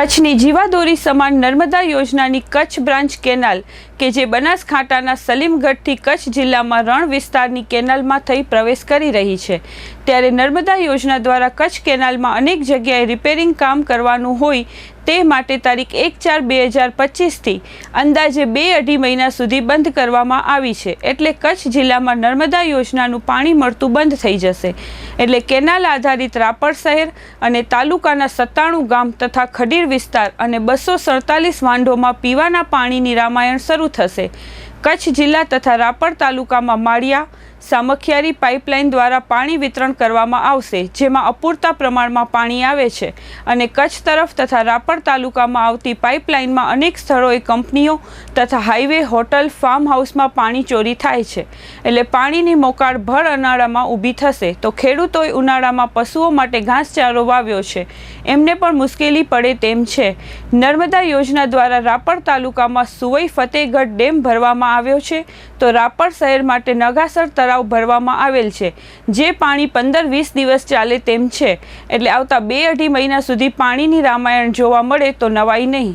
કચ્છની જીવાદોરી સમાન નર્મદા યોજનાની કચ્છ બ્રાન્ચ કેનાલ કે જે બનાસકાંઠાના સલીમગઢથી કચ્છ જિલ્લામાં રણ વિસ્તારની કેનાલમાં થઈ પ્રવેશ કરી રહી છે. ત્યારે નર્મદા યોજના દ્વારા કચ્છ કેનાલમાં અનેક જગ્યાએ રિપેરિંગ કામ કરવાનું હોય તે માટે તારીખ એક ચાર બે હજાર પચીસથી અંદાજે બે અઢી મહિના સુધી બંધ કરવામાં આવી છે. એટલે કચ્છ જિલ્લામાં નર્મદા યોજનાનું પાણી મળતું બંધ થઈ જશે. એટલે કેનાલ આધારિત રાપર શહેર અને તાલુકાના સત્તાણું ગામ તથા ખડીર વિસ્તાર અને બસો સડતાલીસ વાંઢોમાં પીવાના પાણીની રામાયણ શરૂ થશે. કચ્છ જિલ્લા તથા રાપર તાલુકામાં માળિયા સામખિયારી પાઇપલાઇન દ્વારા પાણી વિતરણ કરવામાં આવશે, જેમાં અપૂરતા પ્રમાણમાં પાણી આવે છે અને કચ્છ તરફ તથા રાપર તાલુકામાં આવતી પાઇપલાઇનમાં અનેક સ્થળોએ કંપનીઓ તથા હાઈવે હોટલ, ફાર્મ હાઉસમાં પાણી ચોરી થાય છે. એટલે પાણીની મોકાળ ભર ઉનાળામાં ઊભી થશે. તો ખેડૂતોએ ઉનાળામાં પશુઓ માટે ઘાસચારો વાવ્યો છે. એમને પણ મુશ્કેલી પડે તેમ છે. નર્મદા યોજના દ્વારા રાપર તાલુકામાં સુવઈ ફતેહગઢ ડેમ ભરવામાં આવ્યો છે. તો રાપર શહેર માટે નગાસર તળાવ ભરવામાં આવેલ છે. જે પાણી પંદર વીસ દિવસ ચાલે તેમ છે. એટલે આવતા બે અઢી મહિના સુધી પાણીની રામાયણ જોવા મળે તો નવાઈ નહીં.